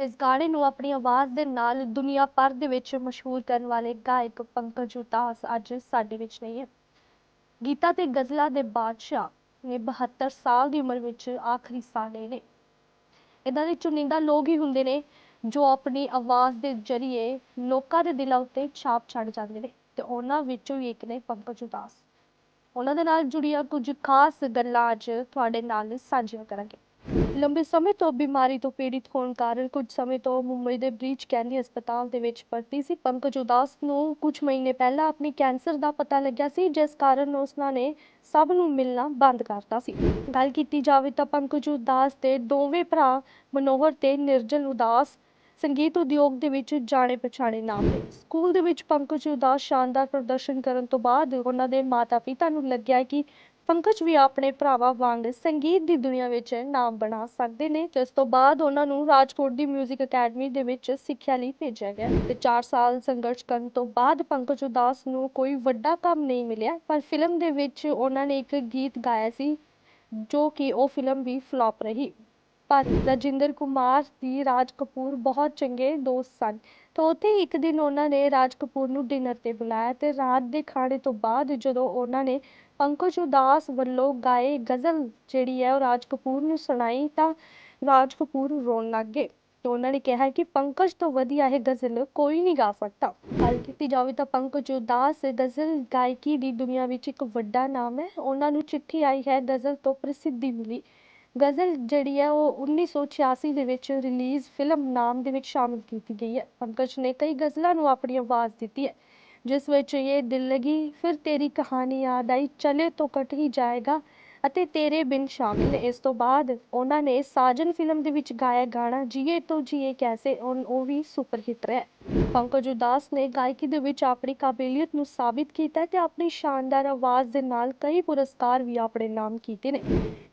ਇਸ ਗਾਣੇ ਨੂੰ ਆਪਣੀ ਆਵਾਜ਼ ਦੇ ਨਾਲ ਦੁਨੀਆ ਭਰ ਦੇ ਵਿੱਚ ਮਸ਼ਹੂਰ ਕਰਨ ਵਾਲੇ ਗਾਇਕ ਪੰਕਜ ਉਦਾਸ ਅੱਜ ਸਾਡੇ ਵਿੱਚ ਨਹੀਂ ਹੈ। ਗੀਤਾ ਤੇ ਗਜ਼ਲਾਂ ਦੇ ਬਾਦਸ਼ਾਹ ਨੇ 72 ਸਾਲ ਦੀ ਉਮਰ ਵਿੱਚ ਆਖਰੀ ਸਾਹ ਲਏ ਨੇ। ਇਦਾਂ ਦੇ ਚੁਣਿੰਦਾ ਲੋਕ ਹੀ ਹੁੰਦੇ ਨੇ ਜੋ ਆਪਣੀ ਆਵਾਜ਼ ਦੇ ਜ਼ਰੀਏ ਲੋਕਾਂ ਦੇ ਦਿਲਾਂ ਉੱਤੇ ਛਾਪ ਛੱਡ ਜਾਂਦੇ ਨੇ ਤੇ ਉਹਨਾਂ ਵਿੱਚੋਂ ਹੀ ਇੱਕ ਨੇ ਪੰਕਜ ਉਦਾਸ ਉਹਨਾਂ ਦੇ ਨਾਲ ਜੁੜੀਆਂ ਕੁਝ ਖਾਸ ਗੱਲਾਂ ਅੱਜ ਤੁਹਾਡੇ ਨਾਲ ਸਾਂਝੀਆਂ ਕਰਾਂਗੇ। ਲੰਬੇ ਸਮੇਂ ਤੋਂ ਬਿਮਾਰੀ ਤੋਂ ਪੀੜਿਤ ਹੋਣ ਕਾਰਨ ਕੁਝ ਸਮੇਂ ਤੋਂ ਮੁੰਬਈ ਦੇ ਬ੍ਰੀਚ ਕੈਂਡੀ ਹਸਪਤਾਲ ਦੇ ਵਿੱਚ ਭਰਤੀ ਸੀ। ਪੰਕਜ ਉਦਾਸ ਨੂੰ ਕੁਝ ਮਹੀਨੇ ਪਹਿਲਾਂ ਆਪਣੀ ਕੈਂਸਰ ਦਾ ਪਤਾ ਲੱਗਿਆ ਸੀ, ਜਿਸ ਕਾਰਨ ਉਸਨਾਂ ਨੇ ਸਭ ਨੂੰ ਮਿਲਣਾ ਬੰਦ ਕਰਤਾ ਸੀ। ਗੱਲ ਕੀਤੀ ਜਾਵੇ ਤਾਂ ਪੰਕਜ ਉਦਾਸ ਦੇ ਦੋਵੇਂ ਭਰਾ ਮਨੋਹਰ ਤੇ ਨਿਰਜਲ ਉਦਾਸ ਸੰਗੀਤ ਉਦਯੋਗ ਦੇ ਵਿੱਚ ਜਾਣੇ ਪਛਾਣੇ ਨਾਮ ਲਏ ਸਕੂਲ ਦੇ ਵਿੱਚ ਪੰਕਜ ਉਦਾਸ ਸ਼ਾਨਦਾਰ ਪ੍ਰਦਰਸ਼ਨ ਕਰਨ ਤੋਂ ਬਾਅਦ ਉਹਨਾਂ ਦੇ ਮਾਤਾ ਪਿਤਾ ਨੂੰ ਲੱਗਿਆ ਕਿ ਪੰਕਜ ਵੀ ਆਪਣੇ ਭਰਾਵਾਂ ਵਾਂਗ ਸੰਗੀਤ ਦੀ ਦੁਨੀਆਂ ਵਿੱਚ ਨਾਮ ਬਣਾ ਸਕਦੇ ਨੇ, ਜਿਸ ਤੋਂ ਬਾਅਦ ਉਹਨਾਂ ਨੂੰ ਰਾਜਕੋਟ ਦੀ ਮਿਊਜ਼ਿਕ ਅਕੈਡਮੀ ਦੇ ਵਿੱਚ ਸਿੱਖਿਆ ਲਈ ਭੇਜਿਆ ਗਿਆ। ਅਤੇ ਚਾਰ ਸਾਲ ਸੰਘਰਸ਼ ਕਰਨ ਤੋਂ ਬਾਅਦ ਪੰਕਜ ਉਦਾਸ ਨੂੰ ਕੋਈ ਵੱਡਾ ਕੰਮ ਨਹੀਂ ਮਿਲਿਆ, ਪਰ ਫਿਲਮ ਦੇ ਵਿੱਚ ਉਹਨਾਂ ਨੇ ਇੱਕ ਗੀਤ ਗਾਇਆ ਸੀ, ਜੋ ਕਿ ਉਹ ਫਿਲਮ ਵੀ ਫਲॉप ਰਹੀ। ਪਰ ਰਾਜਿੰਦਰ ਕੁਮਾਰ ਦੀ ਰਾਜ ਕਪੂਰ ਬਹੁਤ ਚੰਗੇ ਦੋਸਤ ਸਨ। ਤਾਂ ਉੱਥੇ ਇੱਕ ਦਿਨ ਉਹਨਾਂ ਨੇ ਰਾਜ ਕਪੂਰ ਨੂੰ ਡਿਨਰ ਤੇ ਬੁਲਾਇਆ ਤੇ ਰਾਤ ਦੇ ਖਾਣੇ ਤੋਂ ਬਾਅਦ ਜਦੋਂ ਉਹਨਾਂ ਨੇ ਪੰਕਜ ਉਦਾਸ ਵੱਲੋਂ ਗਾਏ ਗਜ਼ਲ ਜਿਹੜੀ ਹੈ ਉਹ ਰਾਜ ਕਪੂਰ ਨੂੰ ਸੁਣਾਈ ਤਾਂ ਰਾਜ ਕਪੂਰ ਰੋਣ ਲੱਗ ਗਏ। ਤੇ ਉਹਨਾਂ ਨੇ ਕਿਹਾ ਕਿ ਪੰਕਜ ਤੋਂ ਵਧੀਆ ਇਹ ਗਜ਼ਲ ਕੋਈ ਨਹੀਂ ਗਾ ਸਕਦਾ। ਗੱਲ ਕੀਤੀ ਜਾਵੇ ਤਾਂ ਪੰਕਜ ਉਦਾਸ ਗਜ਼ਲ ਗਾਇਕੀ ਦੀ ਦੁਨੀਆ ਵਿੱਚ ਇੱਕ ਵੱਡਾ ਨਾਮ ਹੈ। ਉਹਨਾਂ ਨੂੰ ਚਿੱਠੀ ਆਈ ਹੈ ਗਜ਼ਲ ਤੋਂ ਪ੍ਰਸਿੱਧੀ ਮਿਲੀ। ਗਜ਼ਲ ਜਿਹੜੀ ਹੈ ਉਹ 1986 ਦੇ ਵਿੱਚ ਰਿਲੀਜ਼ ਫਿਲਮ ਨਾਮ ਦੇ ਵਿੱਚ ਸ਼ਾਮਿਲ ਕੀਤੀ ਗਈ ਹੈ। ਪੰਕਜ ਨੇ ਕਈ ਗਜ਼ਲਾਂ ਨੂੰ ਆਪਣੀ ਆਵਾਜ਼ ਦਿੱਤੀ ਹੈ, ਜਿਸ ਵਿੱਚ ਇਹ ਦਿਲ ਲਗੀ, ਫਿਰ ਤੇਰੀ ਕਹਾਣੀ ਯਾਦ ਆਈ, ਚਲੇ ਤੋਂ ਕਟ ਹੀ ਜਾਏਗਾ ਅਤੇ ਤੇਰੇ ਬਿਨ ਸ਼ਾਮਿਲ ਨੇ। ਇਸ ਤੋਂ ਬਾਅਦ ਉਹਨਾਂ ਨੇ ਸਾਜਨ ਫਿਲਮ ਦੇ ਵਿੱਚ ਗਾਇਆ ਗਾਣਾ, ਜੀਏ ਤੋਂ ਜੀਏ ਕੈਸੇ? ਉਹ ਉਹ ਵੀ ਸੁਪਰ ਹਿੱਟ ਰਿਹਾ ਪੰਕਜ ਉਦਾਸ ਨੇ ਗਾਇਕੀ ਦੇ ਵਿੱਚ ਆਪਣੀ ਕਾਬਲੀਅਤ ਨੂੰ ਸਾਬਿਤ ਕੀਤਾ ਹੈ ਤੇ ਆਪਣੀ ਸ਼ਾਨਦਾਰ ਆਵਾਜ਼ ਦੇ ਨਾਲ ਕਈ ਪੁਰਸਕਾਰ ਵੀ ਆਪਣੇ ਨਾਮ ਕੀਤੇ ਨੇ।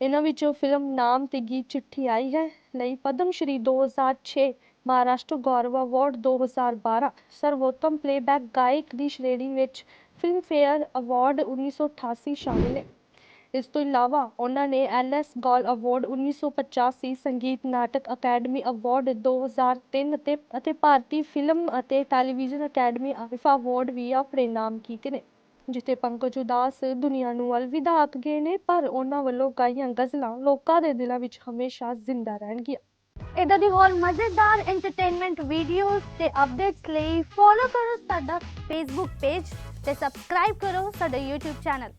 ਇਹਨਾਂ ਵਿੱਚੋਂ ਫਿਲਮ ਨਾਮ ਤੇ ਗੀਤ ਚਿੱਠੀ ਆਈ ਹੈ। ਲਈ ਪਦਮ ਸ਼੍ਰੀ 2006 ਮਹਾਰਾਸ਼ਟਰ ਗੌਰਵ ਅਵਾਰਡ 2012 ਸਰਵੋਤਮ ਪਲੇਬੈਕ ਗਾਇਕ ਦੀ ਸ਼੍ਰੇਣੀ ਵਿੱਚ ਫਿਲਮਫੇਅਰ ਅਵਾਰਡ 1988 ਸ਼ਾਮਿਲ ਹੈ। ਇਸ ਤੋਂ ਇਲਾਵਾ ਉਹਨਾਂ ਨੇ ਐਲਐਸ ਗੋਲ ਅਵਾਰਡ 1985 ਸੰਗੀਤ ਨਾਟਕ ਅਕੈਡਮੀ ਅਵਾਰਡ 2003 ਅਤੇ ਅਤੇ ਭਾਰਤੀ ਫਿਲਮ ਅਤੇ ਟੈਲੀਵਿਜ਼ਨ ਅਕੈਡਮੀ ਆਈਫਾ ਅਵਾਰਡ ਵੀ ਆਪਣੇ ਨਾਮ ਕੀਤੇ ਨੇ, ਜਿੱਥੇ ਪੰਕਜ ਉਦਾਸ ਦੁਨੀਆ ਨੂੰ ਅਲਵਿਦਾ ਆਖ ਗਏ ਨੇ, ਪਰ ਉਹਨਾਂ ਵੱਲੋਂ ਗਾਈਆਂ ਗਜ਼ਲਾਂ ਲੋਕਾਂ ਦੇ ਦਿਲਾਂ ਵਿੱਚ ਹਮੇਸ਼ਾ ਜ਼ਿੰਦਾ ਰਹਿਣਗੀਆਂ। ਇਦਾਂ ਦੀ ਹੋਰ ਮਜ਼ੇਦਾਰ ਐਂਟਰਟੇਨਮੈਂਟ ਵੀਡੀਓਜ਼ ਤੇ ਅਪਡੇਟਸ ਲਈ ਫੋਲੋ ਕਰੋ ਸਾਡਾ ਫੇਸਬੁੱਕ ਪੇਜ ਤੇ ਸਬਸਕ੍ਰਾਈਬ ਕਰੋ ਸਾਡਾ YouTube ਚੈਨਲ